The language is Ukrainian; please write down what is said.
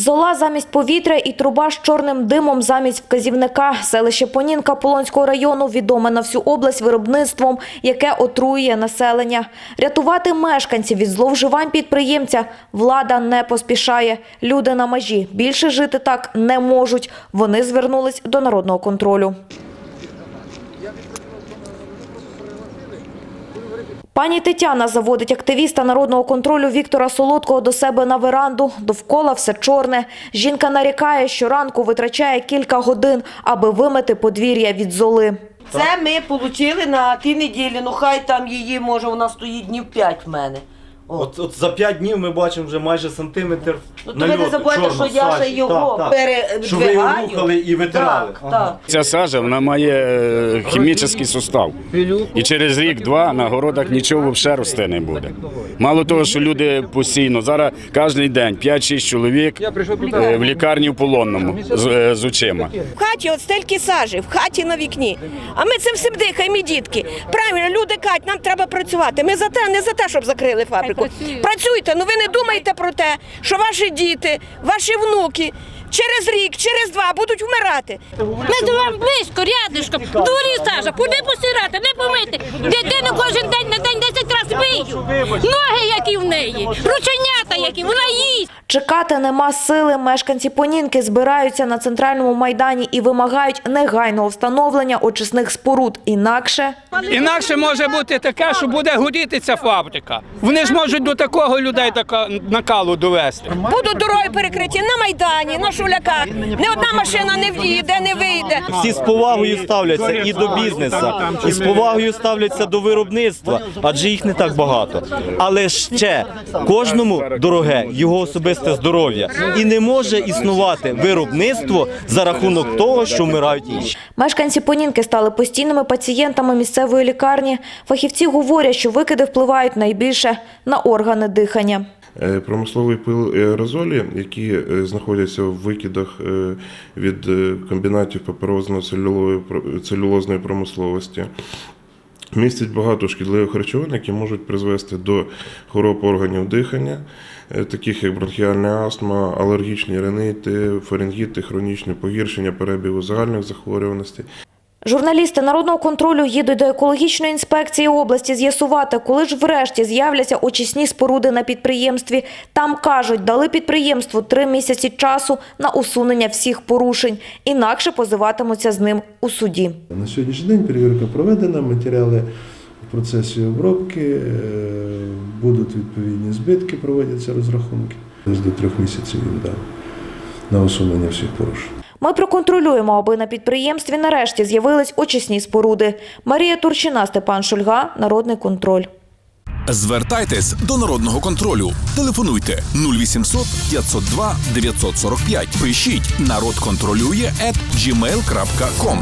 Зола замість повітря і труба з чорним димом замість вказівника. Селище Понінка Полонського району відоме на всю область виробництвом, яке отруює населення. Рятувати мешканців від зловживань підприємця влада не поспішає. Люди на межі більше жити так не можуть. Вони звернулись до народного контролю. Пані Тетяна заводить активіста народного контролю Віктора Солодкого до себе на веранду. Довкола все чорне. Жінка нарікає, що ранку витрачає кілька годин, аби вимити подвір'я від золи. Це ми отримали на ті неділі. Ну хай там її, може, вона стоїть днів п'ять в мене. От, от за 5 днів ми бачимо вже майже сантиметр Ну, то ви не нальоту, забувайте, чорного, що я сажі. ще його Так, так. Що ви його передвигаю. рухали і витирали. Так, Ага. так. Ця сажа вона має е, хімічний сустав. І через рік-два на городах нічого взагалі рости не буде. Мало того, що люди постійно, зараз кожен день 5-6 чоловік е, в лікарні в полонному з, е, з очима. В хаті от стільки сажі, в хаті на вікні. А ми цим всім дихаємо, і дітки. Правильно, люди кажуть, нам треба працювати. Ми за те, не за те, щоб закрили фабрику. Працюйте, ну ви не думайте про те, що ваші діти, ваші внуки через рік, через два будуть вмирати. Ми до вам близько, рядишком. дворі Саша, куди посирати, не помити. Дитину кожен день на день 10 разів бию. Ноги, які в неї, рученята, які вона їсть. Чекати нема сили. Мешканці Понінки збираються на центральному майдані і вимагають негайного встановлення очисних споруд. Інакше Інакше може бути таке, що буде горіти ця фабрика. Вони ж можуть до такого людей така накалу довести. Будуть дороги перекриті на Майдані, на Шуляках. Не одна машина не в'їде, не вийде. Всі з повагою ставляться і до бізнесу, і з повагою ставляться до виробництва, адже їх не так багато. Але ще кожному дороге його особисте здоров'я. І не може існувати виробництво за рахунок того, що вмирають інші. мешканці Понінки стали постійними пацієнтами місцевої лікарні. Фахівці говорять, що викиди впливають найбільше на органи дихання. Е, Промисловий пил і аерозолі, які е, знаходяться в викидах е, від комбінатів паперозно-целюлозної промисловості, містять багато шкідливих речовин, які можуть призвести до хвороб органів дихання, е, таких як бронхіальна астма, алергічні ринити, фарингіти, хронічне погіршення перебігу загальних захворюваностей. Журналісти народного контролю їдуть до екологічної інспекції області з'ясувати, коли ж врешті з'являться очисні споруди на підприємстві. Там кажуть, дали підприємству три місяці часу на усунення всіх порушень. Інакше позиватимуться з ним у суді. На сьогоднішній день перевірка проведена, матеріали в процесі обробки, е, будуть відповідні збитки, проводяться розрахунки. Десь до трьох місяців їм дали на усунення всіх порушень. Ми проконтролюємо, аби на підприємстві нарешті з'явились очисні споруди. Марія Турчина, Степан Шульга, Народний контроль. Звертайтесь до народного контролю. Телефонуйте 0800 502 945. Пишіть народ контролює gmail.com.